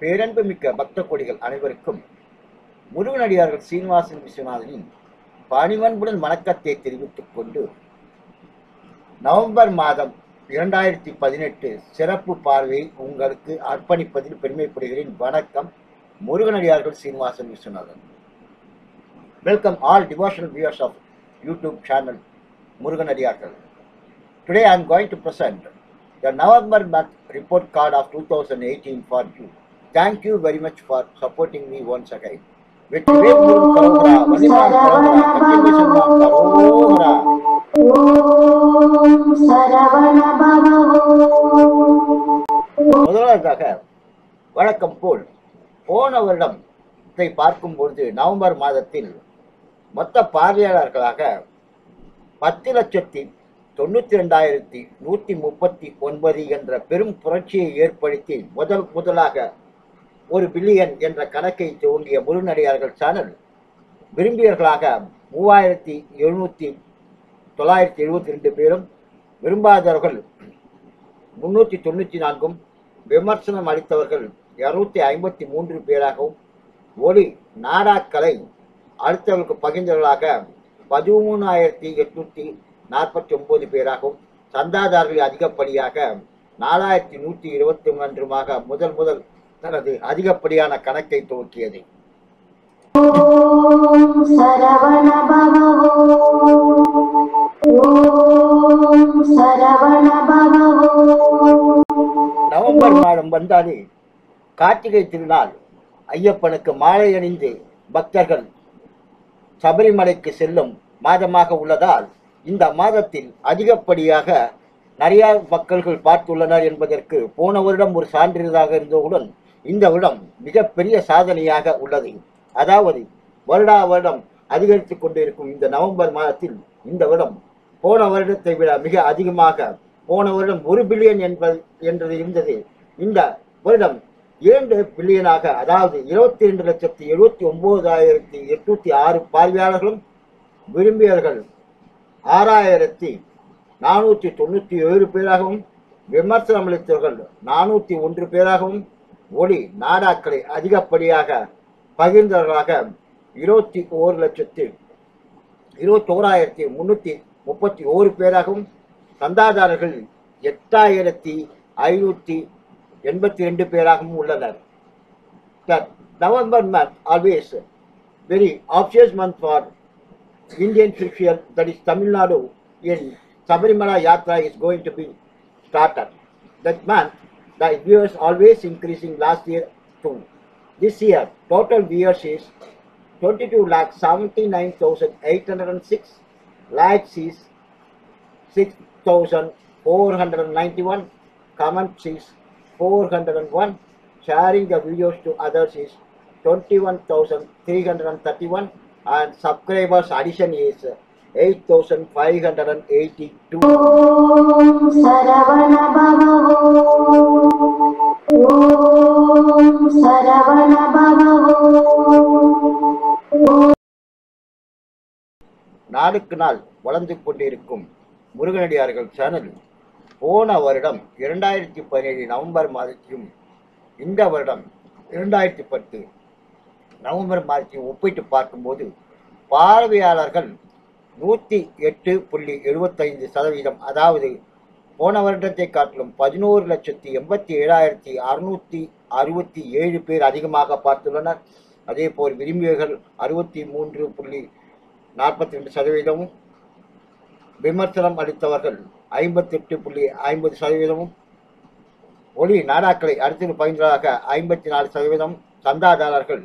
பேரன்புமிக்க பக்த கொடிகள் அனைவருக்கும் முருகனடியார்கள் சீனிவாசன் விஸ்வநாதனின் பணிவன்புடன் வணக்கத்தை தெரிவித்துக் கொண்டு நவம்பர் மாதம் இரண்டாயிரத்தி பதினெட்டு சிறப்பு பார்வையை உங்களுக்கு அர்ப்பணிப்பதில் பெருமைப்படுகிறேன். வணக்கம் முருகனடியார்கள் Srinivasan Viswanathan. Welcome all devotional viewers of YouTube channel முருகனடியார்கள் Today I am going to present the November month report card of 2018 for you. Thank you very much for supporting me once again. வெற்றி வேல் முதலாவதாக வழக்கம் போல் போன வருடம் இதை பார்க்கும் பொழுது November மாதத்தில் மொத்த பார்வையாளர்களாக பத்து லட்சத்தி தொண்ணூற்றி ரெண்டாயிரத்தி நூற்றி முப்பத்தி ஒன்பது என்ற பெரும் புரட்சியை ஏற்படுத்தி முதல் முதலாக ஒரு பில்லியன் என்ற கணக்கை துவங்கிய முருநடிகார்கள் சேனல் விரும்பியவர்களாக மூவாயிரத்தி எழுநூற்றி தொள்ளாயிரத்தி எழுபத்தி ரெண்டு பேரும் விரும்பாதவர்கள் முன்னூற்றி தொண்ணூற்றி நான்கும் விமர்சனம் அளித்தவர்கள் இரநூத்தி ஐம்பத்தி மூன்று பேராகவும் ஒளி நாடாக்கலை அடுத்தவர்களுக்கு பகிர்ந்தவர்களாக பதிமூணாயிரத்தி எட்நூத்தி நாற்பத்தி ஒன்பது பேராகவும் சந்தாதாரர்கள் அதிகப்படியாக நாலாயிரத்தி நூற்றி இருபத்தி மூன்றுமாக முதல் முதல் தனது அதிகப்படியான கணக்கை துவக்கியது. நவம்பர் மாதம் வந்தாலே கார்த்திகை திருநாள் ஐயப்பனுக்கு மாலை அணிந்து பக்தர்கள் சபரிமலைக்கு செல்லும் மாதமாக உள்ளதால் இந்த மாதத்தில் அதிகப்படியாக நிறைய மக்கள்கள் பார்த்துள்ளனர் என்பதற்கு போன வருடம் ஒரு சான்றிதழாக இருந்தவுடன் இந்த வருடம் மிகப்பெரிய சாதனையாக உள்ளது. அதாவது வருடா வருடம் அதிகரித்து கொண்டிருக்கும் இந்த நவம்பர் மாதத்தில் இந்த வருடம் போன வருடத்தை விட மிக அதிகமாக போன வருடம் ஒரு பில்லியன் என்பது என்றது இருந்தது. இந்த வருடம் இரண்டு பில்லியனாக அதாவது இருபத்தி ரெண்டு லட்சத்தி எழுபத்தி ஒன்பதாயிரத்தி எட்நூத்தி ஆறு பார்வையாளர்களும் விரும்பியவர்கள் ஆறாயிரத்தி நானூற்றி தொண்ணூற்றி ஏழு பேராகவும் விமர்சனம் அளித்தவர்கள் நானூற்றி ஒன்று பேராகவும் ஒளி நாடாக்களை அதிகப்படியாக பகிர்ந்தவர்களாக இருபத்தி ஓரு லட்சத்து இருபத்தோராயிரத்தி முன்னூற்றி முப்பத்தி ஓரு பேராகவும் சந்தாதாரர்கள் எட்டாயிரத்தி ஐநூற்றி எண்பத்தி ரெண்டு பேராகவும் உள்ளனர் that November month always very obvious month for Indian spiritual that is Tamil Nadu in Sabarimala Yatra is going to be started. That month the viewers always increasing last year too. This year total viewers is 22 lakh 79,806 lakhs is 6,491 comments is 401 sharing the videos to others is 21,331 and subscribers addition is 8,582 ஓம் சரவண பவோ ஓம் சரவண பவோ நாளுக்கு நாள் வளர்ந்து கொண்டிருக்கும் முருகனடியார்கள் channel போன வருடம் இரண்டாயிரத்தி பதினேழு November மாதத்தையும் இந்த வருடம் இரண்டாயிரத்தி பத்து நவம்பர் மாதத்தையும் ஒப்பிட்டு பார்க்கும்போது பார்வையாளர்கள் நூற்றி எட்டு புள்ளி எழுபத்தைந்து சதவீதம் அதாவது போன வருடத்தை காட்டிலும் பதினோரு லட்சத்தி எண்பத்தி ஏழாயிரத்தி அறுநூற்றி அறுபத்தி ஏழு பேர் அதிகமாக பார்த்துள்ளனர். அதே போல் விரும்பியவர்கள் அறுபத்தி மூன்று புள்ளி நாற்பத்தி ரெண்டு சதவீதமும் விமர்சனம் அளித்தவர்கள் ஐம்பத்தெட்டு புள்ளி ஐம்பது சதவீதமும் ஒளி நாடாக்களை அடுத்து பயின்றதாக ஐம்பத்தி நாலு சதவீதம் சந்தாதாரர்கள்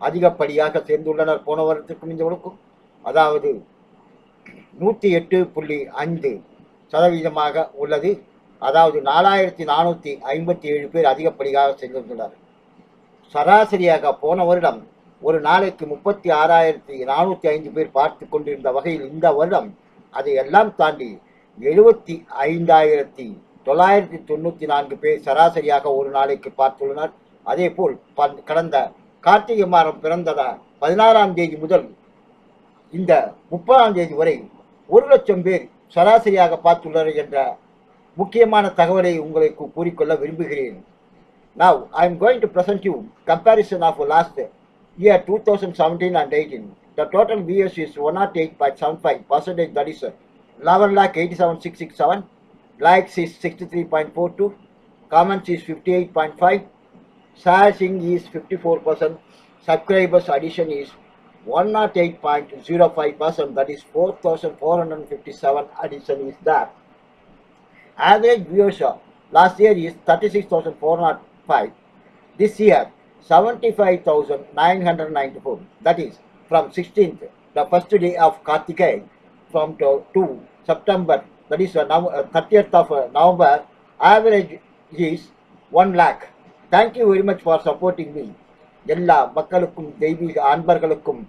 அதிகப்படியாக சேர்ந்துள்ளனர். போன வருடத்திற்கு இந்த வருடக்கும் அதாவது நூற்றி எட்டு புள்ளி ஐந்து சதவீதமாக உள்ளது. அதாவது நாலாயிரத்தி நானூற்றி ஐம்பத்தி ஏழு பேர் அதிகப்படியாக சென்றிருந்தனர் சராசரியாக போன வருடம் ஒரு நாளைக்கு முப்பத்தி ஆறாயிரத்தி நானூற்றி ஐந்து பேர் பார்த்து கொண்டிருந்த வகையில் இந்த வருடம் அதை எல்லாம் தாண்டி எழுபத்தி ஐந்தாயிரத்தி தொள்ளாயிரத்தி தொண்ணூற்றி நான்கு பேர் சராசரியாக ஒரு நாளைக்கு பார்த்துள்ளனர் அதே போல் ப- கடந்த கார்த்திகை மாதம் பிறந்தத பதினாறாம் தேதி முதல் இந்த முப்பதாம் தேதி வரை ஒரு லட்சம் பேர் சராசரியாக பார்த்துள்ளனர் என்ற முக்கியமான தகவலை உங்களுக்கு கூறிக்கொள்ள விரும்புகிறேன் Now, of last year two thousand you and of the year 2017 and 18. The total boy is 108.75 percentage, that is 11 lakh 87,667. Likes is 63.42. Comments is 58.5. Sharing is 54%. Subscribers addition is 108.05%, that is 4,457 addition is there. Average viewership last year is 36,405. This year 75,994. That is from 16th, the first day of Kartikeya, from to, to September, that is uh, now, uh, 30th of uh, November, average is 1 lakh. Thank you very much for supporting me. எல்லா மக்களுக்கும் தெய்வீக அன்பர்களுக்கும்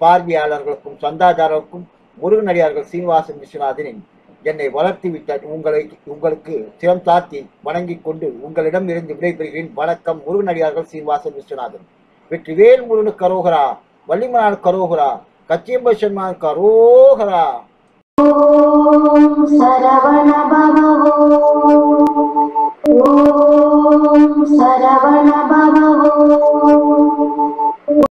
பார்வையாளர்களுக்கும் சந்தாதாரருக்கும் முருகனடியார்கள் சீனிவாசன் விஸ்வநாதனின் என்னை வளர்த்துவிட்ட உங்களை உங்களுக்கு சிரம் தாத்தி வணங்கிக் கொண்டு உங்களிடம் இருந்து விடைபெறுகிறேன் வணக்கம் முருகனடியார்கள் சீனிவாசன் விஸ்வநாதன் வெற்றிவேல் முருகனு கரோகரா வள்ளிமனான் கரோகரா கச்சியம்ப சன்மான் கரோகரா ॐ शरवण